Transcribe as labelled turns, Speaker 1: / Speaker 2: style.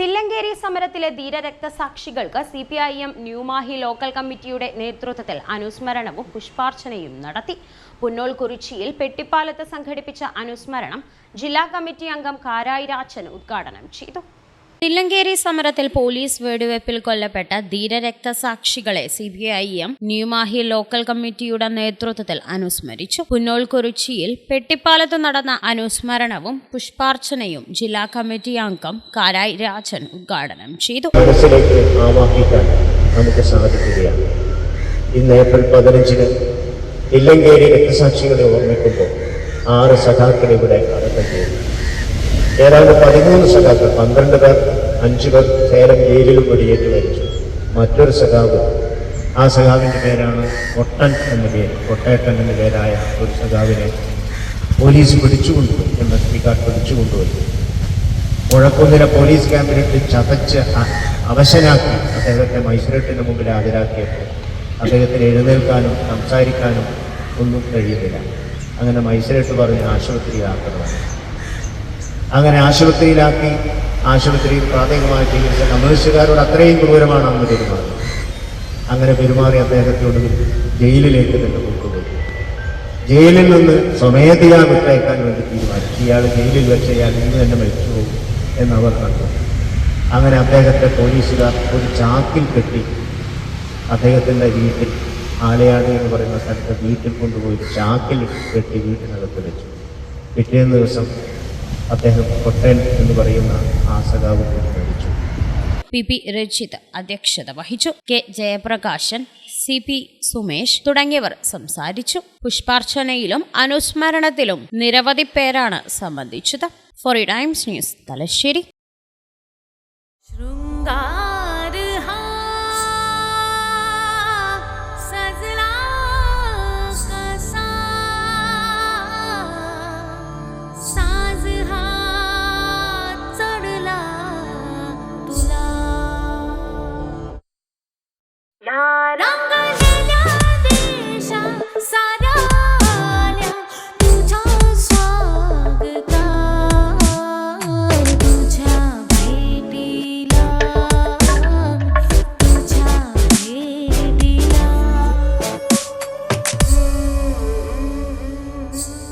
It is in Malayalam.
Speaker 1: തില്ലങ്കേരി സമരത്തിലെ ധീരരക്തസാക്ഷികൾക്ക് C P I M New Mahe local കമ്മിറ്റിയുടെ നേതൃത്വത്തിൽ അനുസ്മരണവും പുഷ്പാർച്ചനയും നടത്തി. പുന്നോൾ കുറിച്ചിയിൽ പെട്ടിപ്പാലത്ത് സംഘടിപ്പിച്ച അനുസ്മരണം ജില്ലാ കമ്മിറ്റി അംഗം കാരായി രാജൻ ഉദ്ഘാടനം ചെയ്തു. തില്ലങ്കേരി സമരത്തിൽ പോലീസ് വെടിവെപ്പിൽ കൊല്ലപ്പെട്ട ധീരരക്തസാക്ഷികളെ C B I M New Mahe local കമ്മിറ്റിയുടെ നേതൃത്വത്തിൽ അനുസ്മരിച്ചു. പുന്നോൾ കുറിച്ചിയിൽ പെട്ടിപ്പാലത്ത് നടന്ന അനുസ്മരണവും പുഷ്പാർച്ചനയും ജില്ലാ കമ്മിറ്റി അംഗം കാരായി രാജൻ ഉദ്ഘാടനം ചെയ്തു.
Speaker 2: നമുക്ക് സാധിക്കുകയാണ്. ഇന്ന് ഏപ്രിൽ പതിനഞ്ചിന് ഇല്ലങ്കേരി രക്തസാക്ഷികളെ ഓർമ്മിക്കുമ്പോൾ ആറ് സഖാക്കൾ ഇവിടെ അടക്കം ചെയ്തു. ഏതാണ്ട് പതിമൂന്ന് സഖാക്കൾ പന്ത്രണ്ട് പേർ അഞ്ചു പേർ സേലം ജയിലിലും വെടിയേറ്റ് മരിച്ചു മറ്റൊരു സഖാവ് ആ സഖാവിന്റെ പേരാണ് ഒട്ടൻ എന്ന പേര് ഒട്ടേട്ടൻ എന്ന പേരായ ഒരു സഖാവിനെ പോലീസ് പിടിച്ചുകൊണ്ടുപോയി എന്ന സ്പീക്കാർ പിടിച്ചുകൊണ്ടുപോയി മുഴക്കുന്നിലെ പോലീസ് ക്യാമ്പിലിട്ട് ചതച്ച് അവശനാക്കി അദ്ദേഹത്തെ മജിസ്ട്രേറ്റിന് മുമ്പിൽ ഹാജരാക്കിയപ്പോൾ അദ്ദേഹത്തിന് എഴുന്നേൽക്കാനും സംസാരിക്കാനും ഒന്നും കഴിയുന്നില്ല. അങ്ങനെ മജിസ്ട്രേറ്റ് പറഞ്ഞ് ആശുപത്രിയിലാക്കുന്നതാണ് അങ്ങനെ ആശുപത്രിയിലാക്കി ആശുപത്രിയിൽ പ്രാഥമികമായ ചികിത്സ കമ്മ്യൂണിസ്റ്റുകാരോട് അത്രയും ക്രൂരമാണ് അന്ന് പെരുമാറിയത്. അങ്ങനെ പെരുമാറി അദ്ദേഹത്തോട് ജയിലിലേക്ക് തന്നെ കൊണ്ടുപോയി. ജയിലിൽ നിന്ന് സ്വമേധയാ വിട്ടയക്കാൻ വേണ്ടി തീരുമാനിച്ചു. ഇയാൾ ജയിലിൽ വെച്ച് ഇയാൾ ഇന്ന് തന്നെ മരിച്ചു പോകും എന്നവർ കണ്ടു. അങ്ങനെ അദ്ദേഹത്തെ പോലീസുകാർ ഒരു ചാക്കിൽ കെട്ടി അദ്ദേഹത്തിന്റെ വീട്ടിൽ ആലയാട് എന്ന് പറയുന്ന സ്ഥലത്ത് വീട്ടിൽ കൊണ്ടുപോയി ചാക്കിൽ കെട്ടി വീട്ടിനകത്ത് വെച്ചു. പിറ്റേന്ന് ദിവസം അദ്ദേഹം കൊട്ടൻ എന്ന് പറയുന്ന ആ സഖാവ് മരിച്ചു
Speaker 1: പി പി രജിത് അധ്യക്ഷത വഹിച്ചു. K Jayaprakashan C P Sumesh തുടങ്ങിയവർ സംസാരിച്ചു. പുഷ്പാർച്ചനയിലും അനുസ്മരണത്തിലും നിരവധി പേരാണ് സംബന്ധിച്ചത്. Four times news Thalassery.